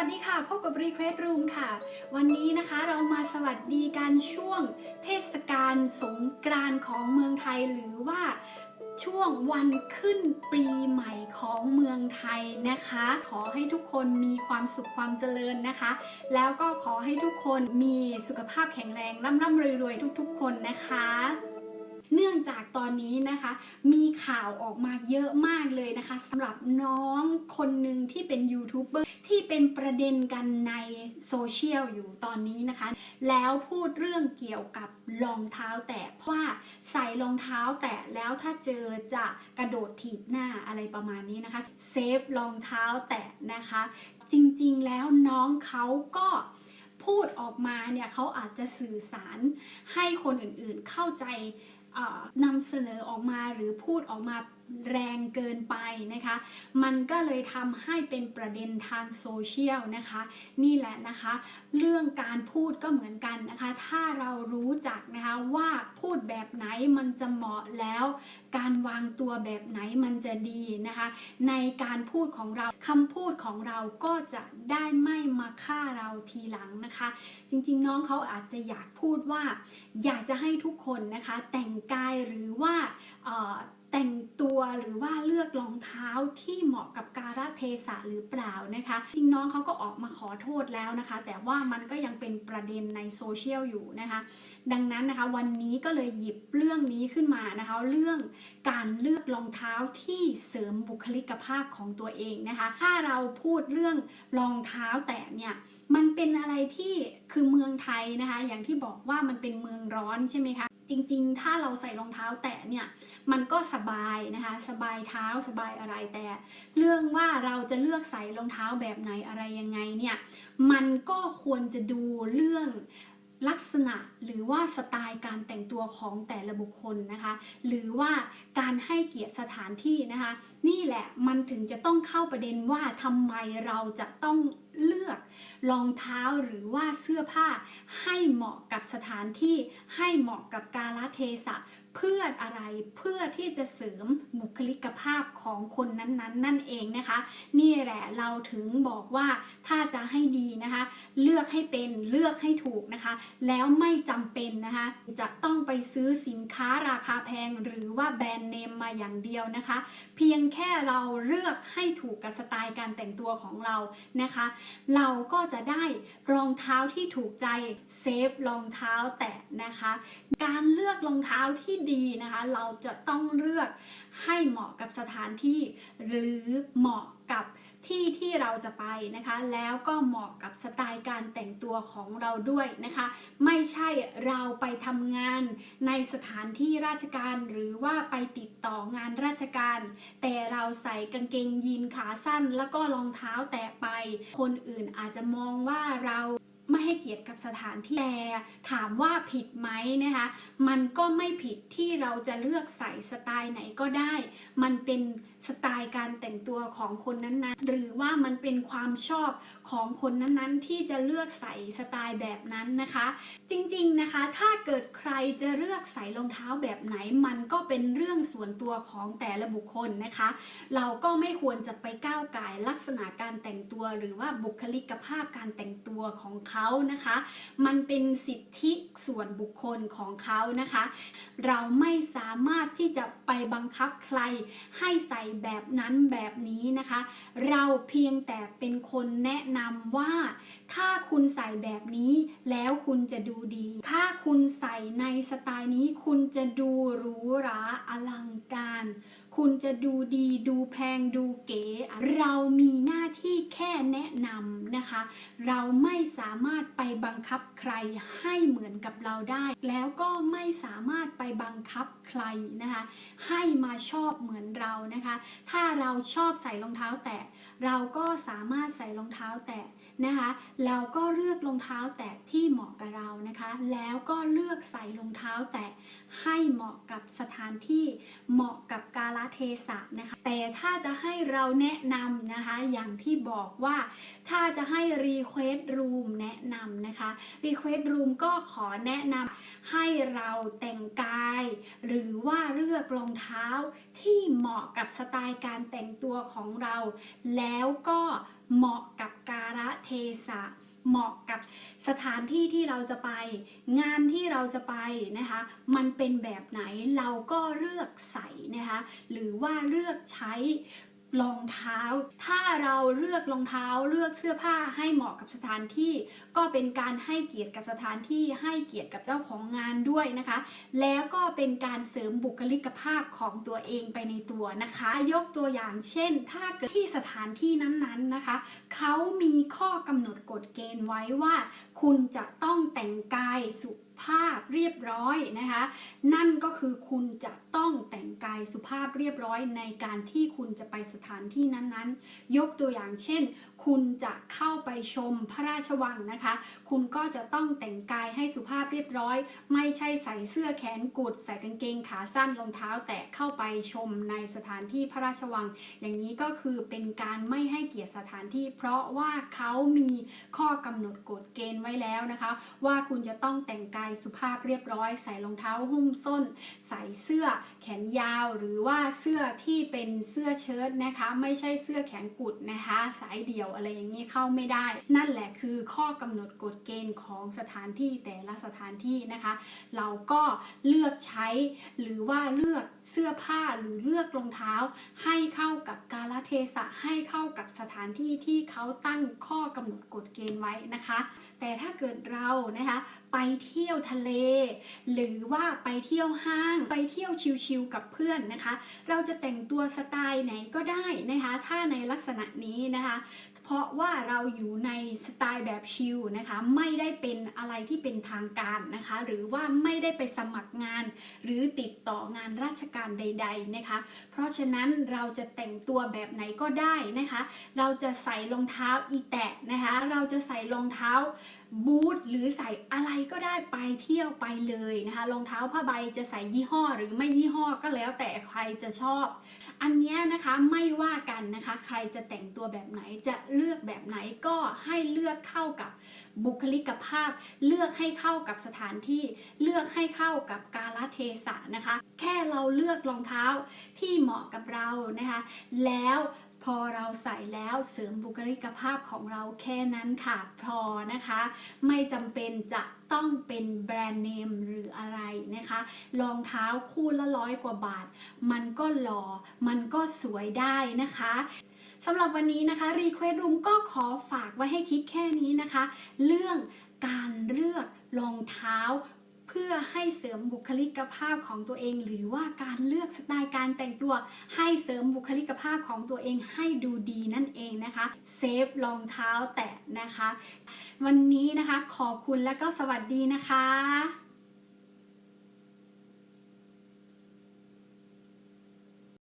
วัสดีค่ะ พบกับ Request Room ค่ะ วันนี้นะคะเรามาสวัสดีกันช่วงเทศกาลสงกรานต์ของเมืองไทยหรือว่าช่วงวันขึ้นปีใหม่ของเมืองไทยนะคะ ขอให้ทุกคนมีความสุขความเจริญนะคะ แล้วก็ขอให้ทุกคนมีสุขภาพแข็งแรงร่ำร่ำรวยรวยๆทุก ๆ คนนะคะ จากตอนนี้นะคะ มีข่าวออกมาเยอะมากเลยนะคะสำหรับน้องคนหนึ่งที่เป็นยูทูบเบอร์ที่เป็นประเด็นกันในโซเชียลอยู่ตอนนี้นะคะ แล้วพูดเรื่องเกี่ยวกับรองเท้าแตะเพราะว่าใส่รองเท้าแตะแล้วถ้าเจอจะกระโดดถีบหน้าอะไรประมาณนี้นะคะเซฟรองเท้าแตะนะคะ จริงๆแล้วน้องเขาก็พูดออกมาเนี่ยเขาอาจจะสื่อสารให้คนอื่นๆเข้าใจ นำเสนอออกมาหรือพูดออกมาแรงเกินไปนะคะ มันก็เลยทำให้เป็นประเด็นทางโซเชียลนะคะ นี่แหละนะคะ เรื่องการพูดก็เหมือนกันนะคะ ถ้าเรารู้จักนะคะว่าพูดแบบไหนมันจะเหมาะแล้ว การวางตัวแบบไหนมันจะดีนะคะ ในการพูดของเราคำพูดของเราก็จะได้ไม่มาฆ่าเราทีหลังนะคะ จริงๆ น้องเขาอาจจะอยากพูดว่า อยากจะให้ทุกคนนะคะ แต่งกายหรือว่าแต่ง หรือว่าเลือกรองเท้าที่เหมาะกับการะเทศะหรือเปล่านะคะจริงน้องเขาก็ออกมาขอโทษแล้วนะคะ แต่ว่ามันก็ยังเป็นประเด็นในโซเชียลอยู่นะคะ ดังนั้นนะคะวันนี้ก็เลยหยิบเรื่องนี้ขึ้นมานะคะ เรื่องการเลือกรองเท้าที่เสริมบุคลิกภาพของตัวเองนะคะ ถ้าเราพูดเรื่องรองเท้าแตะเนี่ยมันเป็นอะไรที่คือเมืองไทยนะคะ อย่างที่บอกว่ามันเป็นเมืองร้อนใช่ไหมคะ จริง ๆ ถ้าเราใส่รองเท้าแตะเนี่ยมันก็สบายนะคะ สบายเท้าสบายอะไรแต่ เรื่องว่าเราจะเลือกใส่รองเท้าแบบไหนอะไรยังไงเนี่ยมันก็ควรจะดูเรื่อง ลักษณะหรือว่าสไตล์การแต่งตัวของแต่ละบุคคลนะคะ หรือว่าการให้เกียรติสถานที่นะคะ นี่แหละมันถึงจะต้องเข้าประเด็นว่าทำไมเราจะต้องเลือกรองเท้าหรือว่าเสื้อผ้าให้เหมาะกับสถานที่ ให้เหมาะกับกาลเทศะ เพื่ออะไรเพื่อที่จะเสริมบุคลิกภาพของคนนั้นๆ นั่นเองนะคะ นี่แหละเราถึงบอกว่าถ้าจะให้ดีนะคะ เลือกให้เป็นเลือกให้ถูกนะคะ แล้วไม่จำเป็นนะคะจะต้องไปซื้อสินค้าราคาแพงหรือว่าแบรนด์เนมมาอย่างเดียวนะคะ เพียงแค่เราเลือกให้ถูกกับสไตล์การแต่งตัวของเรานะคะ เราก็จะได้รองเท้าที่ถูกใจเซฟรองเท้าแตะนะคะ การเลือกรองเท้าที่ดีนะคะ เราจะต้องเลือกให้เหมาะกับสถานที่ หรือเหมาะกับที่ที่เราจะไปนะคะ แล้วก็เหมาะกับสไตล์การแต่งตัวของเราด้วยนะคะ ไม่ใช่เราไปทำงานในสถานที่ราชการหรือว่าไปติดต่องานราชการ แต่เราใส่กางเกงยีนขาสั้น แล้วก็รองเท้าแตะไป คนอื่นอาจจะมองว่าเรา ไม่ให้เกียรติกับสถานที่แต่ถามว่าผิดไหมนะคะ มันก็ไม่ผิดที่เราจะเลือกใส่สไตล์ไหนก็ได้ มันเป็นสไตล์การแต่งตัวของคนนั้นๆ หรือว่ามันเป็นความชอบของคนนั้นๆ ที่จะเลือกใส่สไตล์แบบนั้นนะคะ จริงๆนะคะ ถ้าเกิดใครจะเลือกใส่รองเท้าแบบไหน มันก็เป็นเรื่องส่วนตัวของแต่ละบุคคลนะคะ เราก็ไม่ควรจะไปก้าวไก่ลักษณะการแต่งตัว หรือว่าบุคลิกภาพการแต่งตัวของเขานะคะ มันเป็นสิทธิส่วนบุคคลของเขานะคะ เราไม่สามารถที่จะไปบังคับใครให้ใส่แบบนั้นแบบนี้นะคะ เราเพียงแต่เป็นคนแนะนำว่า ถ้าคุณใส่แบบนี้แล้วคุณจะดูดี ถ้าคุณใส่ในสไตล์นี้คุณจะดูหรูหราอลังการ คุณจะดูดีดูแพงดูเก๋ เรามีหน้าที่แค่แนะนำนะคะ เราไม่สามารถไปบังคับใครให้เหมือนกับเราได้ แล้วก็ไม่สามารถไปบังคับใครนะคะ ให้มาชอบเหมือนเรานะคะ ถ้าเราชอบใส่รองเท้าแตะเราก็สามารถใส่รองเท้าแตะ นะคะแล้วก็เลือกรองเท้าแตะที่เหมาะกับเรานะคะ แล้วก็เลือกใส่รองเท้าแตะให้เหมาะกับสถานที่เหมาะกับกาลเทศะนะคะ แต่ถ้าจะให้เราแนะนำนะคะอย่างที่บอกว่าถ้าจะให้ Request Room แนะนำนะคะ Request Room ก็ขอแนะนำให้เราแต่งกาย หรือว่าเลือกรองเท้าที่เหมาะกับสไตล์การแต่งตัวของเรา แล้วก็เหมาะกับการะเทศะ เหมาะกับสถานที่ที่เราจะไป งานที่เราจะไปนะคะ มันเป็นแบบไหนเราก็เลือกใส่นะคะ หรือว่าเลือกใช้ รองเท้า ถ้าเราเลือกรองเท้าเลือกเสื้อผ้าให้เหมาะกับสถานที่ ก็เป็นการให้เกียรติกับสถานที่ให้เกียรติกับเจ้าของงานด้วยนะคะ แล้วก็เป็นการเสริมบุคลิกภาพของตัวเองไปในตัวนะคะ ยกตัวอย่างเช่น ถ้าเกิดที่สถานที่นั้นๆนะคะ เขามีข้อกำหนดกฎเกณฑ์ไว้ว่า คุณจะต้องแต่งกายสุภาพเรียบร้อยนะคะ นั่นก็คือคุณจะต้องแต่งกายสุภาพเรียบร้อยในการที่คุณจะไปสถานที่นั้นๆ ยกตัวอย่างเช่น คุณจะเข้าไปชมพระราชวังนะคะ คุณก็จะต้องแต่งกายให้สุภาพเรียบร้อย ไม่ใช่ใส่เสื้อแขนกุด ใส่กางเกงขาสั้นรองเท้า แตะเข้าไปชมในสถานที่พระราชวัง อย่างนี้ก็คือเป็นการไม่ให้เกียรติสถานที่ เพราะว่าเขามีข้อกำหนดกฎเกณฑ์ไว้แล้วนะคะ ว่าคุณจะต้องแต่งกายสุภาพเรียบร้อย ใส่รองเท้าหุ้มส้น ใส่เสื้อแขนยาวหรือว่าเสื้อที่เป็นเสื้อเชิ้ตนะคะ ไม่ใช่เสื้อแขนกุดนะคะ สายเดี่ยวอะไรอย่างนี้เข้าไม่ได้ นั่นแหละคือข้อกำหนดกฎเกณฑ์ของสถานที่แต่ละสถานที่นะคะ เราก็เลือกใช้หรือว่าเลือกเสื้อผ้าหรือเลือกรองเท้า ให้เข้ากับกาลเทศะให้เข้ากับสถานที่ที่เขาตั้งข้อกำหนดกฎเกณฑ์ไว้นะคะ แต่ถ้าเกิดเรานะคะ ไปเที่ยวทะเล หรือว่าไปเที่ยวห้าง ไปเที่ยวชิลๆกับเพื่อนนะคะ เราจะแต่งตัวสไตล์ไหนก็ได้นะคะ ถ้าในลักษณะนี้นะคะ เพราะว่าเราอยู่ในสไตล์แบบชิลนะคะ ไม่ได้เป็นอะไรที่เป็นทางการนะคะ หรือว่าไม่ได้ไปสมัครงาน หรือติดต่องานราชการใด ๆนะคะ เพราะฉะนั้นเราจะแต่งตัวแบบไหนก็ได้นะคะ เราจะใส่รองเท้าอีแตะนะคะ เราจะใส่รองเท้า บูทหรือใส่อะไรก็ได้ไปเที่ยวไปเลยนะคะรองเท้าผ้าใบจะใส่ยี่ห้อหรือไม่ยี่ห้อก็แล้วแต่ใครจะชอบ อันนี้นะคะไม่ว่ากันนะคะ ใครจะแต่งตัวแบบไหนจะเลือกแบบไหนก็ให้เลือกเข้ากับบุคลิกภาพ เลือกให้เข้ากับสถานที่ เลือกให้เข้ากับกาลเทศะนะคะ แค่เราเลือกรองเท้าที่เหมาะกับเรานะคะ แล้ว พอเราใส่แล้วเสริมบุคลิกภาพของเราแค่นั้นค่ะ พอนะคะ ไม่จำเป็นจะต้องเป็นแบรนด์เนมหรืออะไรนะคะรองเท้าคู่ละร้อยกว่าบาท มันก็หล่อมันก็สวยได้นะคะสำหรับวันนี้นะคะ Request Room ก็ขอฝากไว้ให้คิดแค่นี้นะคะ เรื่องการเลือกรองเท้า พื่อให้เสริมบุคลิกภาพของตัวเอง หรือว่าการเลือกสไตล์การแต่งตัว ให้เสริมบุคลิกภาพของตัวเองให้ดูดีนั่นเองนะคะเซฟรองเท้าแตะนะคะ วันนี้นะคะขอบคุณและก็สวัสดีนะคะ